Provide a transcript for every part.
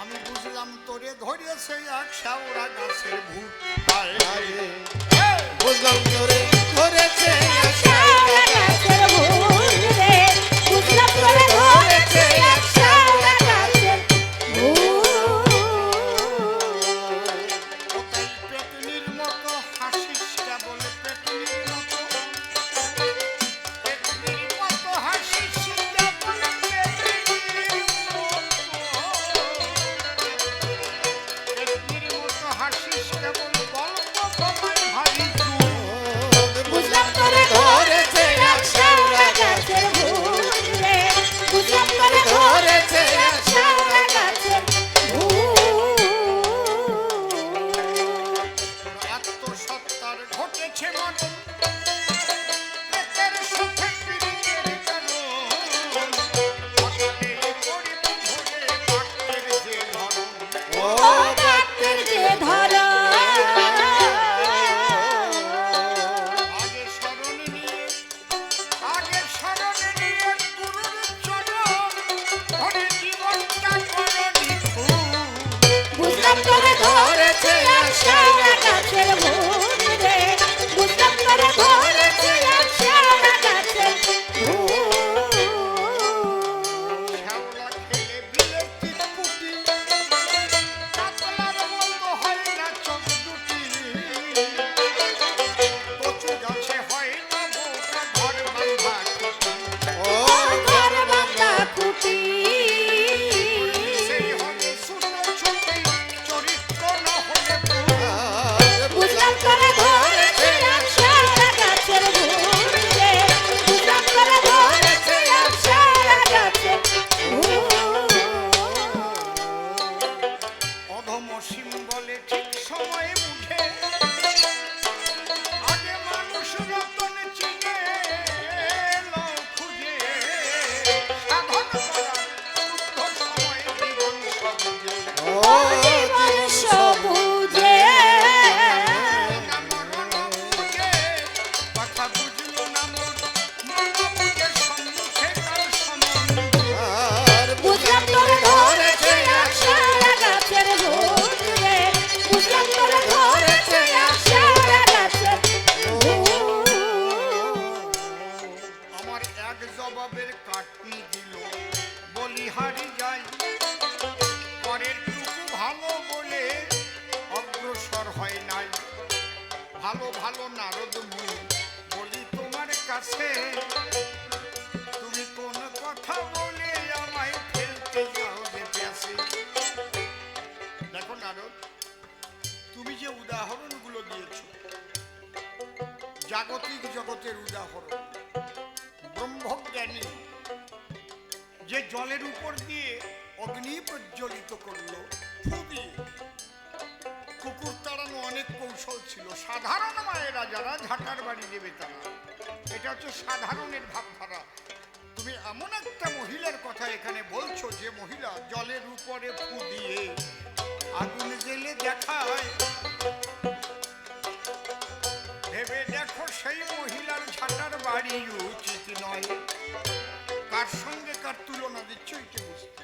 আমি বুঝলাম তোরে ধরেছে এক শাওরা গাছের ভূত। বুঝলাম তোরে ধরেছে এক জবাবের কাটনি দিল। বলিহারি যাই, পরের টুকু ভালো বলে অগ্রসর হয় নাই। ভালো ভালো নারদ মুনি, বলি তোমার কাছে, তুমি কোন কথা বলে আমায় ফেলতে যাও যে প্যাসে। দেখো নারদ, তুমি যে উদাহরণগুলো দিয়েছ, জাগতিক জগতের উদাহরণ যে জলের উপর দিয়ে অগ্নি প্রজ্বলিত করল দিয়ে কুকুর তাড়ানো অনেক কৌশল ছিল। সাধারণ মায়েরা যারা ঝাঁটার বাড়ি দেবে তারা। এটা হচ্ছে সাধারণের ভাবধারা। তুমি এমন একটা মহিলার কথা এখানে বলছো যে মহিলা জলের উপরে ফু দিয়ে আগুন জেলে দেখায়। ভেবে দেখো সেই মহিলার ঝাঁটার বাড়ি উচিত নয়। কার সঙ্গে কার তুলনা দিচ্ছ এটা বুঝতে।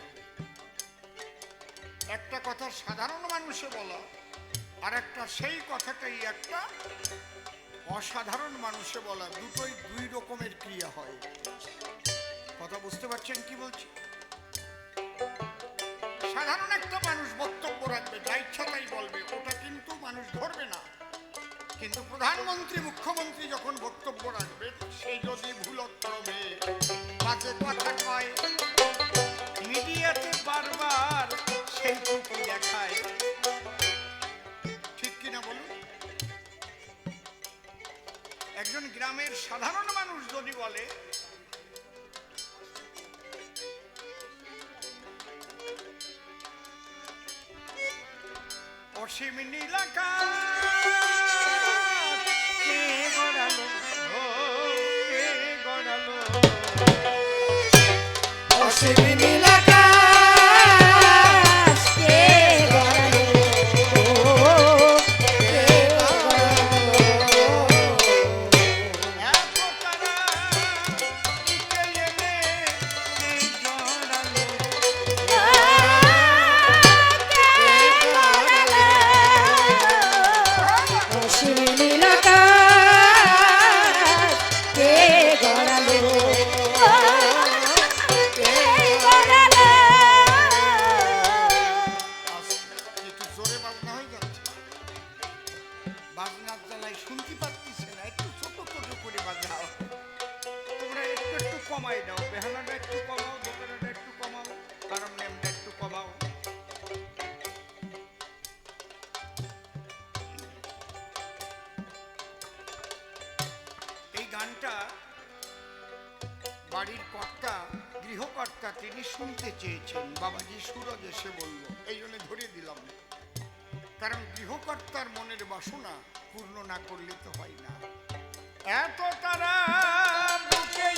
একটা কথা সাধারণ মানুষে বলা, আর একটা সেই কথাটাই একটা অসাধারণ মানুষে বলা, দুটোই দুই রকমের ক্রিয়া হয়। কথা বুঝতে পারছেন কি বলছি? সাধারণ একটা মানুষ বক্তব্য রাখবে, যা ইচ্ছা তাই বলবে, ওটা কিন্তু মানুষ ধরবে না। কিন্তু প্রধানমন্ত্রী, মুখ্যমন্ত্রী যখন বক্তব্য রাখবে সেই যদি ভুলক্রমে বাজে কথা কয়, মিডিয়াতে বারবার সেইটুকু দেখায়। ঠিক কিনা বলুন? একজন গ্রামের সাধারণ মানুষ যদি বলে, অসীম নীলাকা অসীম জোরে বাজনা হয়ে যাচ্ছে। বাজনার জ্বালায় শুনতে না, একটু ছোট ছোট করে বাজাও। তোমরা একটু একটু কমাই দাও বেহানাটা একটু কমাও একটু কমাও কারণ একটু কমাও। এই গানটা বাড়ির কর্তা, গৃহকর্তা তিনি শুনতে চেয়েছেন। বাবাজি সুরজ এসে বলল, এই জন্য ধরিয়ে দিলাম। না কারণ গৃহকর্তার মনের বাসনা পূর্ণ না করলে তো হয় না। এত তারা বুকে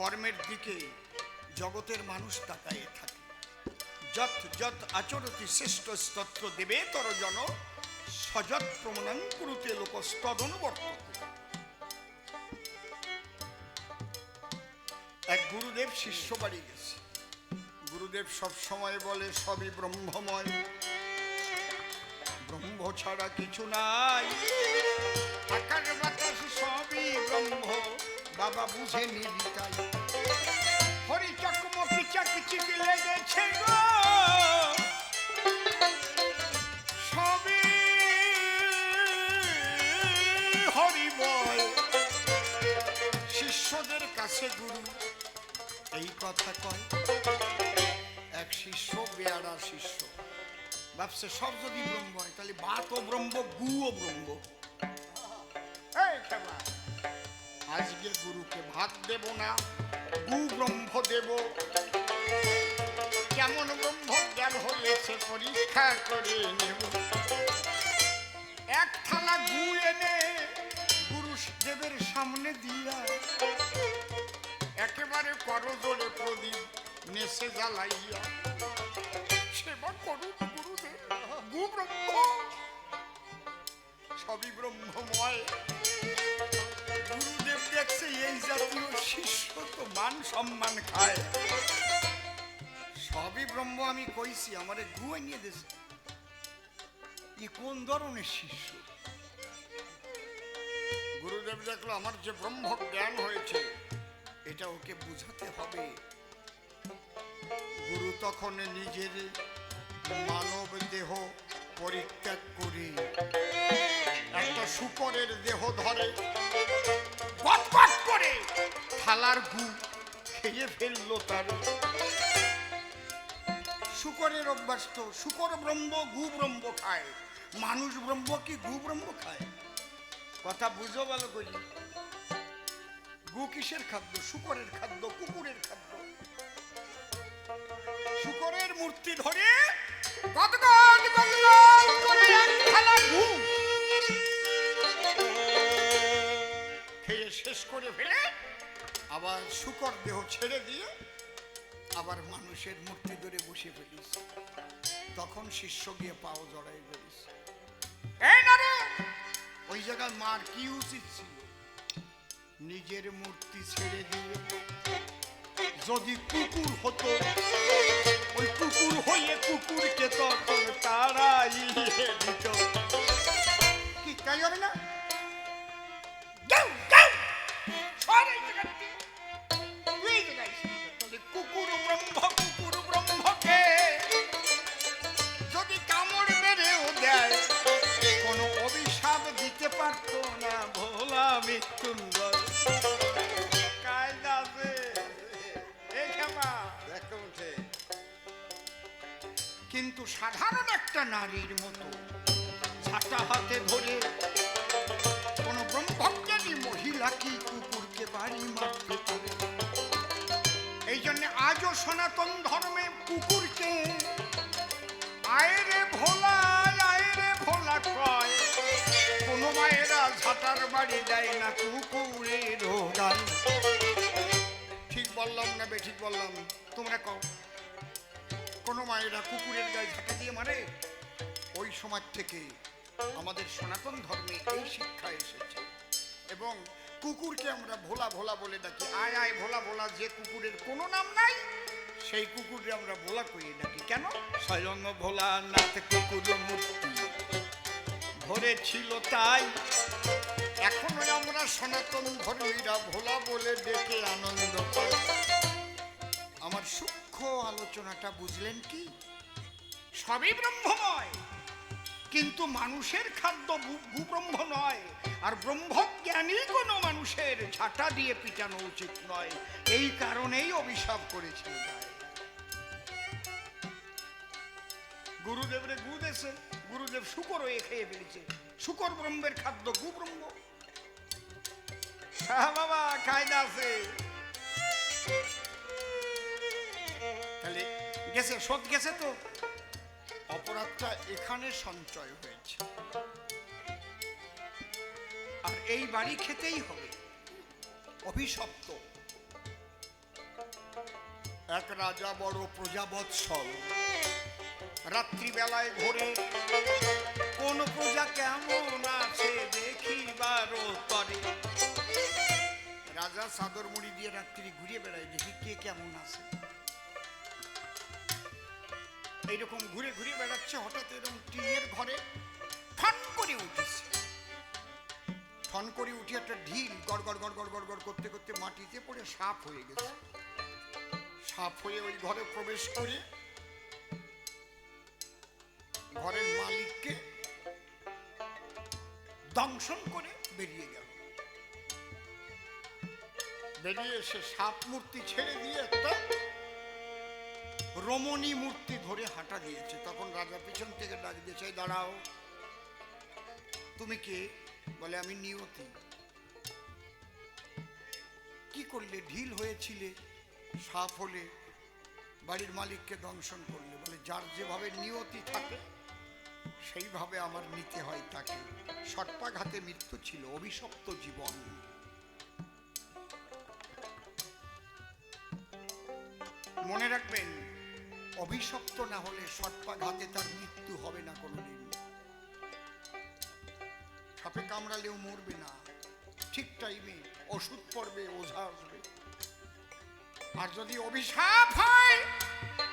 কর্মের দিকে জগতের মানুষ তাকাইয়ে থাকে। যত যত আচরতি শ্রেষ্ঠ স্তত্র দেবে, তর জন সযৎ প্রমাণ কুরুতে লোক স্তদনুবর্ততে এক গুরুদেব শিষ্য বাড়ি গেছে। গুরুদেব সব সময় বলে, সবই ব্রহ্মময়। ব্রহ্ম ছাড়া কিছু নাই। আকাশ বাতাস সবই ব্রহ্ম। বাবা বুঝে নিবি তাই। হরি চকমকি চাকচিকি লেগেছে গো। সবই হরিবল শিষ্যদের কাছে গুরু, এই কথা কয়। এক শিষ্য, বেয়ারা শিষ্য। ভাবছে সব যদি ব্রহ্ম হয়, তাহলে বাতও ব্রহ্ম গুও ব্রহ্ম। এই খেলা আজকে গুরুকে ভাত দেব না গু ব্রহ্ম দেব। কেমন ব্রহ্ম জ্ঞান হলে সে পরীক্ষা করে নেব। এক থালা গু এনে গুরু দেবের সামনে দিয়া, একেবারে করজোরে প্রদীপ নেশে জ্বালাইয়া, সেবা করুন গুরুদেব। গু ব্রহ্ম। সবই ব্রহ্মময়। গুরুদেব দেখছে, এই জাতীয় শিষ্য তো মান সম্মান খায়। সবই ব্রহ্ম, আমি কইছি, আমারে গুয়ে নিয়ে ই কোন ধরনের শিষ্য? গুরুদেব দেখল, আমার যে ব্রহ্ম জ্ঞান হয়েছে, এটা ওকে বুঝাতে হবে। গুরু তখন নিজের মানব দেহ পরিত্যাগ করে একটা শুকরের দেহ ধরে করে। থালার গু খেয়ে ফেলল তার। শুকরের অভ্যাস তো শুকর ব্রহ্ম গু ব্রহ্ম খায়। মানুষ ব্রহ্ম কি গু ব্রহ্ম খায়? কথা বুঝো ভালো করি। গু কিসের খাদ্য? শুকরের খাদ্য কুকুরের খাদ্য। শুকরের মূর্তি ধরে গদগদ গদগদ করে এক থালা গু। করে ফেলে, আবার শুকর দেহ ছেড়ে দিয়ে আবার মানুষের মূর্তি ধরে বসে ফেলিস। তখন শিষ্য গিয়ে পাও জড়াই ফেলিস ওই জায়গায় মার কি উচিত ছিল? নিজের মূর্তি ছেড়ে দিয়ে যদি কুকুর হতো, ওই কুকুর হয়ে কুকুরকে তখন তারাই দিত। কি তাই হবে না? নারীর মতো। ছাতা হাতে ধরে কোন ব্রহ্মজ্ঞানী মহিলা কি কুকুরকে বাড়ি মারতে পারে? এই জন্য আজও সনাতন ধর্মে কুকুরকে আয়রে ভোলা আয়রে ভোলা কয়। কোনো মায়েরা ঝাঁটার বাড়ি দেয় না কুকুরের গান। ঠিক বললাম না বে, ঠিক বললাম। তোমরা কও, কোনো মায়েরা কুকুরের গায়ে ঝাঁটা দিয়ে মারে? ওই সমাজ থেকে আমাদের সনাতন ধর্মে এই শিক্ষা এসেছে। এবং কুকুরকে আমরা ভোলা ভোলা বলে ডাকি। আয় আয় ভোলা ভোলা যে কুকুরের কোনো নাম নাই সেই কুকুরকে আমরা ভোলা কইয়ে ডাকি। কেন? স্বয়ং ভোলা নাথ কুকুর মূর্তি ভরে ছিল তাই। এখনও আমরা সনাতন ধর্মীরা ভোলা বলে ডেকে আনন্দ পাই। আমার সূক্ষ্ম আলোচনাটা বুঝলেন কি? সবই ব্রহ্মময়। কিন্তু মানুষের খাদ্য ভূব্রহ্ম নয়। আর ব্রহ্মজ্ঞানী কোনো মানুষের ঝাঁটা দিয়ে পিটানো উচিত নয়। এই কারণেই অভিশাপ করেছিল গুরুদেবরে গু গুরুদেব শুকর হয়ে খেয়ে ফেলেছে। শুকর ব্রহ্মের খাদ্য গু ব্রহ্ম হ্যাঁ বাবা, কায়দা আছে। তাহলে গেছে শোধ গেছে তো? অপরাধটা এখানে সঞ্চয় হয়েছে। আর এই বাড়ি খেতেই হবে। অভিশপ্ত। এক রাজা বড় প্রজাবৎসল। রাত্রিবেলায় ঘোরে কোন প্রজা কেমন আছে দেখিবার তরে। রাজা সাদর মুড়ি দিয়ে রাত্রি ঘুরিয়ে বেড়ায়, দেখি কে কেমন আছে। এইরকম ঘুরে ঘুরে বেড়াচ্ছে, হঠাৎ এরকম টিনের ঘরে ফান করে উঠেছে। ফন করে উঠে একটা ঢিল গড় গড় গড় গড় গড় করতে করতে মাটিতে পড়ে সাপ হয়ে গেছে। সাপ হয়ে ওই ঘরে প্রবেশ করে ঘরের মালিককে দংশন করে বেরিয়ে গেল। বেরিয়ে এসে সাপ মূর্তি ছেড়ে দিয়ে একটা রমণী মূর্তি ধরে হাঁটা দিয়েছে। তখন রাজা পিছন থেকে ডাক দিয়েছে দাঁড়াও। তুমি কে? বলে, আমি নিয়তি। কি করলে? ঢিল হয়েছিলে সাপ হলে, বাড়ির মালিককে দংশন করলে। বলে, যার যেভাবে নিয়তি থাকে, সেইভাবে আমার নিতে হয় তাকে। সর্পাঘাতে মৃত্যু ছিল, অভিশপ্ত জীবন। মনে রাখবেন অভিশপ্ত না হলে সর্পাঘাতে তার মৃত্যু হবে না কোনোদিন। সাপে কামড়ালেও মরবে না। ঠিক টাইমে ওষুধ পড়বে, ওঝা আসবে। আর যদি অভিশাপ হয়,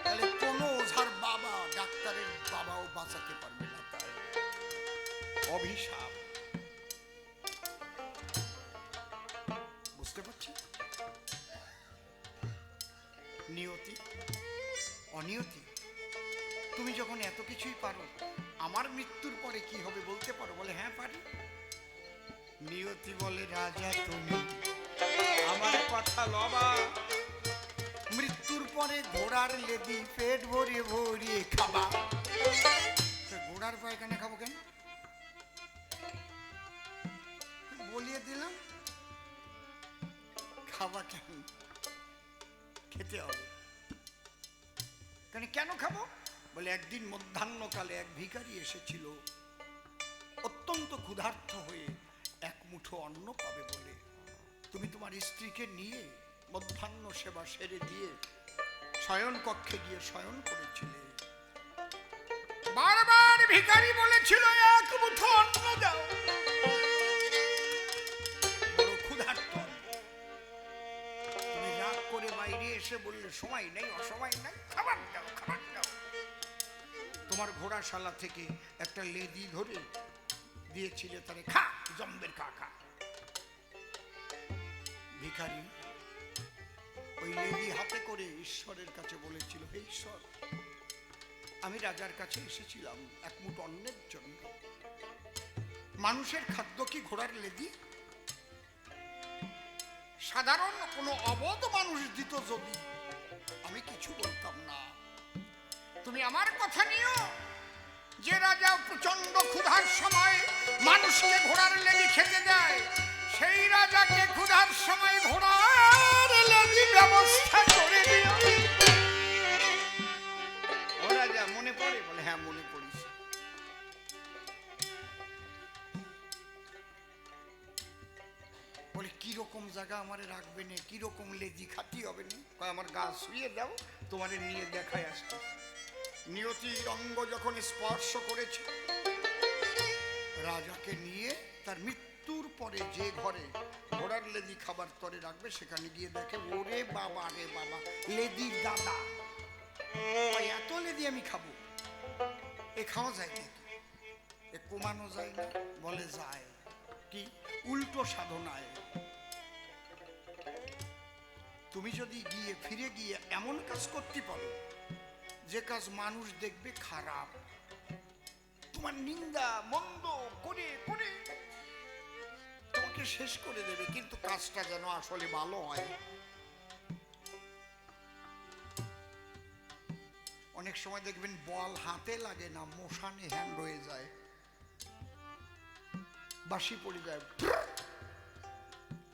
তাহলে কোনো ওঝার বাবা, ডাক্তারের বাবাও বাঁচাতে পারবে না অভিশাপ। বুঝতে পারছি? নিয়তি। অনিয়তি। তুমি যখন এত কিছুই পারো, আমার মৃত্যুর পরে কি হবে বলতে পারো? বলে হ্যাঁ পারি। নিয়তি বলে, রাজা তুমি। আমার কথা লবা। মৃত্যুর পরে ঘোড়ার লেদি পেট ভরে ভরিয়ে খাবা। ঘোড়ার পায়খানা খাব কেন? বলিয়ে দিলাম। খাবা কেন? খেতে হবে। কেন খাব? বলে একদিন মধ্যাহ্নকালে এক ভিখারি এসেছিল, অত্যন্ত ক্ষুধার্ত হয়ে এক মুঠো অন্ন পাবে বলে। তুমি তোমার স্ত্রীকে নিয়ে মধ্যাহ্ন সেবা সেরে দিয়ে শয়ন কক্ষে গিয়ে শয়ন করেছিলে। বারবার ভিখারি বলেছিল, এক মুঠো অন্ন দাও। বড় তুমি রাগ করে বাইরে এসে বললে, সময় নেই, অসময় নেই, খাবার তোমার ঘোড়াশালা থেকে একটা লেদি ধরে দিয়েছিলে তারে খা, জম্বের খা খা। ভিখারি ওই লেদি হাতে করে ঈশ্বরের কাছে বলেছিল, হে ঈশ্বর, আমি রাজার কাছে এসেছিলাম এক মুঠ অন্নের জন্য। মানুষের খাদ্য কি ঘোড়ার লেদি? সাধারণ কোনো অবধ মানুষ দিত যদি আমি কিছু বলতাম না। তুমি আমার কথা নিও। যে রাজা প্রচণ্ড ক্ষুধার সময় মানুষকে ঘোড়ার লেগি খেতে দেয়, সেই রাজাকে ক্ষুধার সময় ঘোড়ার লেগি ব্যবস্থা করে দিও। মনে পড়ে? বলে হ্যাঁ মনে পড়িস বলে, কীরকম জায়গা আমারে রাখবে না? কীরকম লেজি খাতি হবে না? আমার গা শুয়ে দাও তোমারে নিয়ে দেখায় আসতে নিয়তির অঙ্গ যখন স্পর্শ করেছে, রাজাকে নিয়ে তার মৃত্যুর পরে যে ঘরে ঘোড়ার লেদি খাবার তরে রাখবে, সেখানে গিয়ে দেখে, ওরে বাবা রে বাবা, লেদির দাদা এত লেদি আমি খাব। এ খাওয়া যায় নাকি? এ কমানো যায় না। বলে যায়। কি? উল্টো সাধনায়। তুমি যদি গিয়ে ফিরে গিয়ে এমন কাজ করতে পারো যে কাজ মানুষ দেখবে খারাপ। তোমার নিন্দা মন্দ করে করে তোমাকে শেষ করে দেবে, কিন্তু কাজটা যেন আসলে ভালো হয়। অনেক সময় দেখবেন বল হাতে লাগে না, মশানে হ্যান্ড হয়ে যায়। বাসি পড়ে যায়,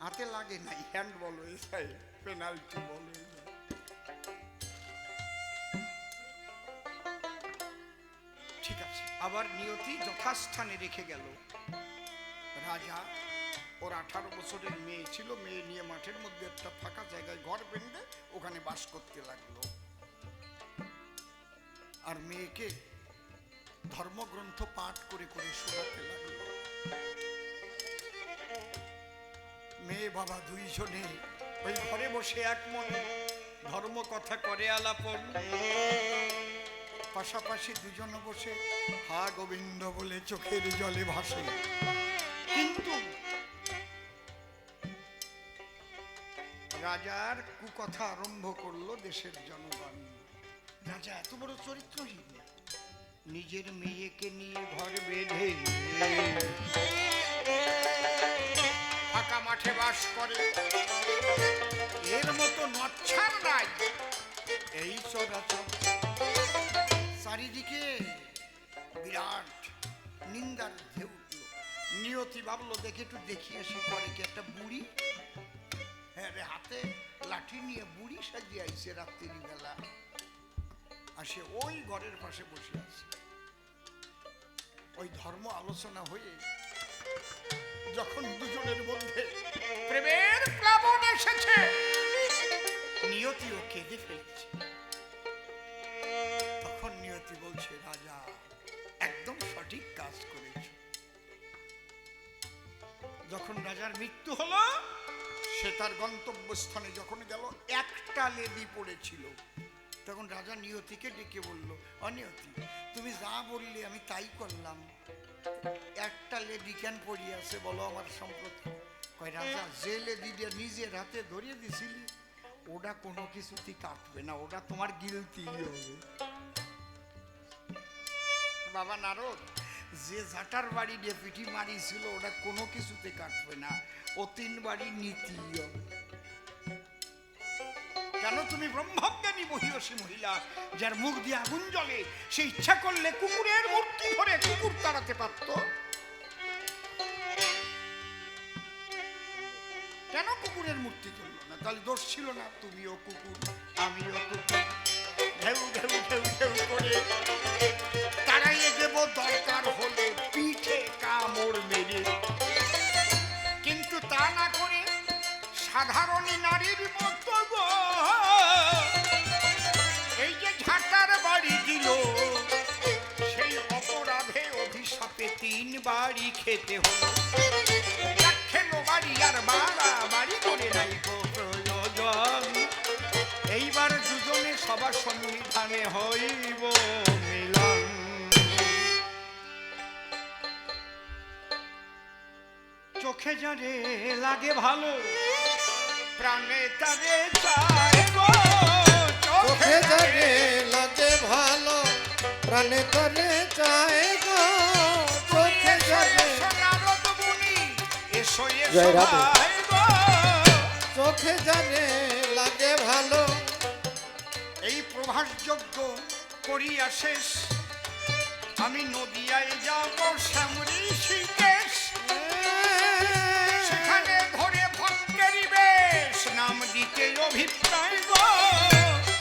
হাতে লাগে না হ্যান্ড বল হয়ে যায়, পেনাল্টি বল। হয়ে যায় আবার নিয়তি যথাস্থানে রেখে গেল। রাজা ওর আঠারো বছরের মেয়ে ছিল, মেয়ে নিয়ে মাঠের মধ্যে একটা ফাঁকা জায়গায় ঘর বেঁধে ওখানে বাস করতে লাগল। আর মেয়েকে ধর্মগ্রন্থ পাঠ করে করে শোনাতে লাগল। মেয়ে বাবা দুইজনে ওই ঘরে বসে এক মনে ধর্ম কথা করে আলাপন। পাশাপাশি দুজনে বসে হা গোবিন্দ বলে চোখের জলে ভাসে। কিন্তু রাজার কুকথা আরম্ভ করল দেশের জনগণ। রাজা, এত বড় চরিত্রহীন। নিজের মেয়েকে নিয়ে ঘর বেঁধে ফাঁকা মাঠে বাস করে। এর মতো নচ্ছার নাই এই চরাচর চারিদিকে বিরাট নিন্দার ঢেউ উঠল। নিয়তি ভাবলো, দেখে একটু দেখি আসি করে কি একটা বুড়ি? হ্যাঁ রে, হাতে লাঠি নিয়ে বুড়ি সাজিয়ে আইছে রাত্রির বেলা। আসে ওই ঘরের পাশে বসে আছে। ওই ধর্ম আলোচনা হয়ে যখন দুজনের মধ্যে প্রেমের প্লাবন এসেছে নিয়তিও কেঁদে ফেলেছে। বলছে রাজা একদম সঠিক কাজ করেছ। যখন রাজার মৃত্যু হলো, সে তার গন্তব্যস্থানে যখন গেল, একটা লেদি পড়েছিল। তখন রাজা নিয়তিকে ডেকে বলল, অনিয়তি, তুমি যা বললে আমি তাই করলাম। একটা লেডি কেন পড়িয়াছে বলো আমার সম্প্রতি? কয়, রাজা, যে লেডিটা নিজের হাতে ধরিয়ে দিছিলি, ওটা কোনো কিছুতেই কাটবে না, ওটা তোমার গিলতি হবে বাবা নারদ, যে ঝাঁটার বাড়ি দিয়ে পিঠি মারিছিল ওটা কোনো কিছুতে কাটবে না। ও তিন বাড়ি নীতি। কেন তুমি ব্রহ্মজ্ঞানী মহিষী মহিলা, যার মুখ দিয়ে আগুন জ্বলে, সে ইচ্ছা করলে কুকুরের মূর্তি ধরে কুকুর তাড়াতে পারত? কেন কুকুরের মূর্তি ধরল না? তাহলে দোষ ছিল না, তুমিও কুকুর, আমিও কুকুর। ঢেউ ঢেউ ঢেউ ঢেউ করে সাধারণ নারীর মতো এই যে ঝাঁটার বাড়ি দিল, সেই অপরাধে অভিশাপে তিন বাড়ি খেতে হলো। খেলো বাড়ি আর বাড়া বাড়ি করে নাই প্রয়োজন। এইবার দুজনে সবার সংবিধানে হইব মিলন। চোখে যারে লাগে ভালো প্রাণে তারে চোখে জানে লাগে ভালো প্রাণে তরে চায় গো চোখে জানে চোখে জানে লাগে ভালো। এই প্রভাসযোগ্য করিয়া শেষ। আমি নদিয়ায় যাব শ্যামরি শীতেশ দিতে অভিপ্রায় গো।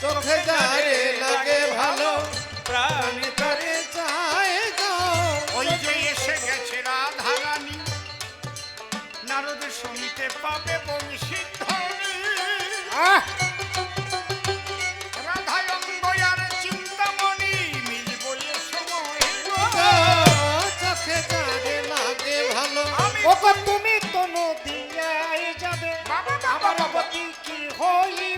চোখে জানে লাগে ভালো প্রাণ প্রাণে চায় গো। ওই যে এসে গেছে রাধা রানী নারদ শুনতে পাবে বংশীধ্বনি রাধা অঙ্গয়ার চিন্তামণি মিলব এ সময় গো। চোখে জানে লাগে ভালো। ওগো তুমি তো নদিয়ায় যাবে। বাবা, বাবা, বাবা। গতি